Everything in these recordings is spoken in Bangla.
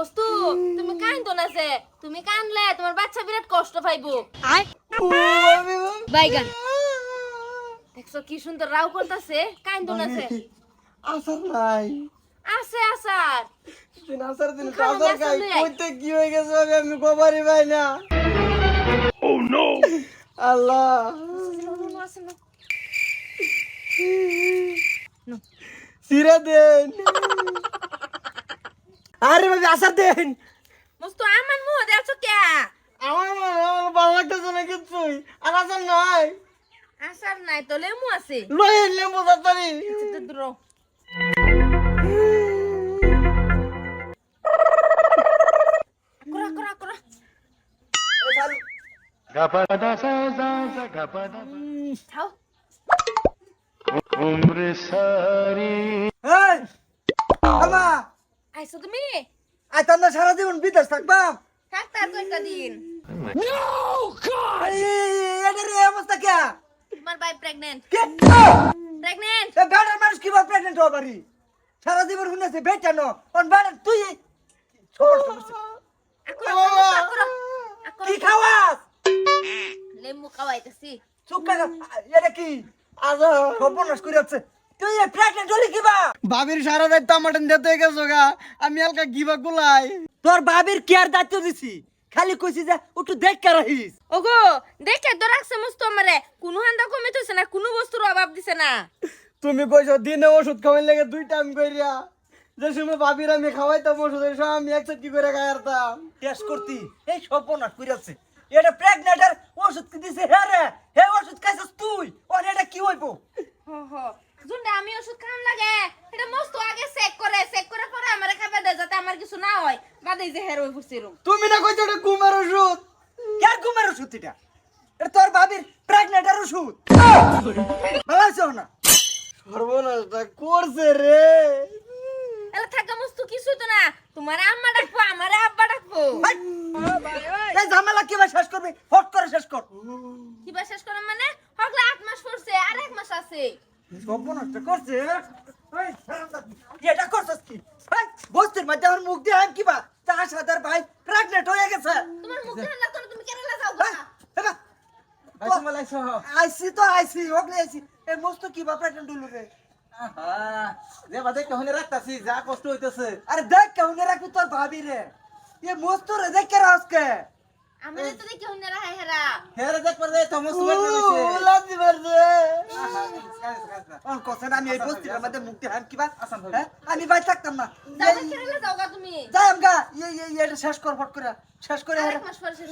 মস্তু তুমি কান্দো না যে তুমি কানলে তোমার বাচ্চা বিরাট কষ্ট পাইবো। বাইগান দেখছ কি সুন্দর রাও করতেছে কান্দো না যে। আসার নাই। আছে আসার। দিন আসার দিন আসার খাই কইতে কি হয়ে গেছে ভাবে আমি কবারই পাই না। ও নো আল্লাহ। সিরা দেন। আরে ভাবি আসার দেন। মস্তু আমার মুহ দেখছ কে? আমার আমার ভালো লাগতেছে না কিছুই। আর আসার নাই। আসার নাই তো লেমু আছে। লই লেম্বু তাড়াতাড়ি। দ্রো Gapada sa sa sa gapada sari আমা আইছো তুমি? আই তার না সারা জীবন বিদেশ থাকবা। থাকতার কয়েকটা দিন। এই, এটা রে অবস্থা কে? তোমার ভাই প্রেগনেন্ট কে? প্রেগনেন্ট এ বেড়ার মানুষ কীভাবে প্রেগনেন্ট হওয়া পারি? সারা জীবন শুনেছে বেটানো অন বেড়ার তুই ছোট। কি খাওয়াস? লেমু খাওয়াইতেছি। চুক্কা এটা কি? আজ সর্বনাশ করে যাচ্ছে। তুই প্রেগনেন্ট হলি কিবা? বাবির সারা দায়িত্ব আমার দিতে গেছো গা। আমি হালকা গিবা গুলাই। তোর বাবির কেয়ার দায়িত্ব দিছি? খালি কইছি যে একটু দেখ কে রহিস ওগো দেখে তো রাখছে মস্ত আমারে। কোনো হান্দা কমে থইছে না কোনো বস্তুর অভাব দিছে না। তুমি কইছো দিনে ওষুধ খাওয়াই লাগে দুই টাইম কইরা। যে সময় ভাবির আমি খাওয়াইতাম ওষুধ এই সময় আমি একসাথে কি করে খাইতাম টেস্ট করতি এই সর্বনাশ কইরাছে। এটা প্রেগনেন্টের ওষুধ কি দিছে? হে রে হে ওষুধ খাইছস তুই? ওর এটা কি হইব? হ হ। জুন্ডা আমি ওষুধ খান লাগে। এটা মস্ত আগে চেক করে চেক করে পরে আমারে খাবে দেয় যাতে আমার কিছু না হয়। বাদে যে হের ফুসি রুম তুমি না কইছো এটা ঘুমের ওষুধ? কার ঘুমের ওষুধ এটা? এটা তোর ভাবির প্রেগনেন্টের ওষুধ। ভালো না? সর্বনাশটা করছে রে। এলা থাকা মস্ত কিছু তো না। তোমার আম্মা ডাকবো আমারে আব্বা ডাকবো! এই ঝামেলা কীভাবে শেষ করবি? ফট করে শেষ কর। কিবা শেষ করার মানে? হকলা আট মাস পড়ছে আর এক মাস আছে। সর্বনাশটা করছে? এটা করছিস কি? বস্তির মধ্যে আমার মুখ দিয়ে আম কিবা সাথে আর ভাই প্রেগনেন্ট হয়ে গেছে। তোমার মুখ লাগতো না তুমি কেরালা যাও এবা, আইসি তো আইসি। ওগলে আইসি। এই মস্ত কিবা প্রেগনেন্ট হইল রে? যে বাদে কহনে রাখতাছি যা কষ্ট হইতেছে। আরে দেখ কেমন রাখবি তোর ভাবি রে। এ মস্ত রে দেখ কে রাজকে আমারে তো দেখি হইনা রাহাই হেরা। হেরে দেখ পর দে থমস সুবার করেছে লাদি মারছে আহা কাজ কাজ না অন কথা আমি এই বস্তির মধ্যে কিবা আসান। হ্যাঁ? আমি থাকতাম না। যাও গা, যাও গা তুমি। যাই আমগা এই এই এটা শেষ কর ফট করে। শেষ করে আর মাস পরে শেষ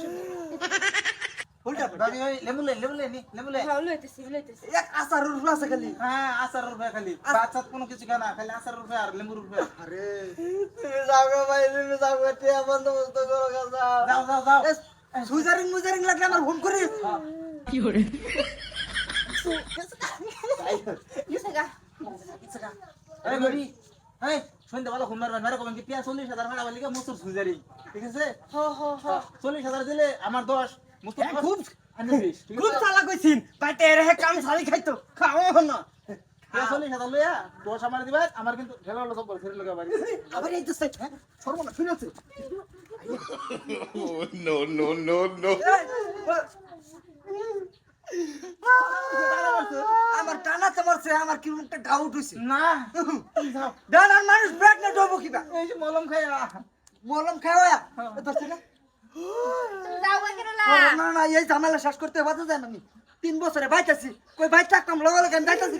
উল্টা দাদি ওই লেমুলে লেমুলে নি লেমুলে হ্যাঁ লইতেছি লইতেছি এক আসার রুল আছে খালি। হ্যাঁ আচার রুপে খালি। বাচ্চা কোনো কিছু খানা খালি আচার রুপে আর লেমু রুপে আরে। তুমি যাও গো ভাই তুমি যাও গো টিয়া বন্দোবস্ত করো যাও। যাও যাও সুজারিং মুজারিং লাগলে আমার ফোন করি মারবেন মেরে কবেন কি পিয়া চল্লিশ হাজার ভাড়া বলি মুসুর ঠিক আছে? চল্লিশ হাজার দিলে আমার দশ মুসুর খুব আমি বিশ ঠিক খুব চালা কইছিন ভাই তেরে হে কাম সারি খাইতো। খাও না। চল্লিশ হাজার লইয়া দশ আমার দিবা আমার কিন্তু ঢেলা সব ফিরে লগা আবার এই তো সর্বনা ফিরে আছে no no no no. আমার মারছে আমার কি ডাউট হইছে? না যাও। ডানার মানুষ প্রেগনেন্ট হব কিবা? এই যে মলম খাইয়া। মলম খাওয়া ধরছে না? না না এই ঝামেলা শেষ করতে বাধা যায় না আমি তিন বছরে বাইতাছি। কই বাইর থাকতাম লগে লগে আমি বাইতাছি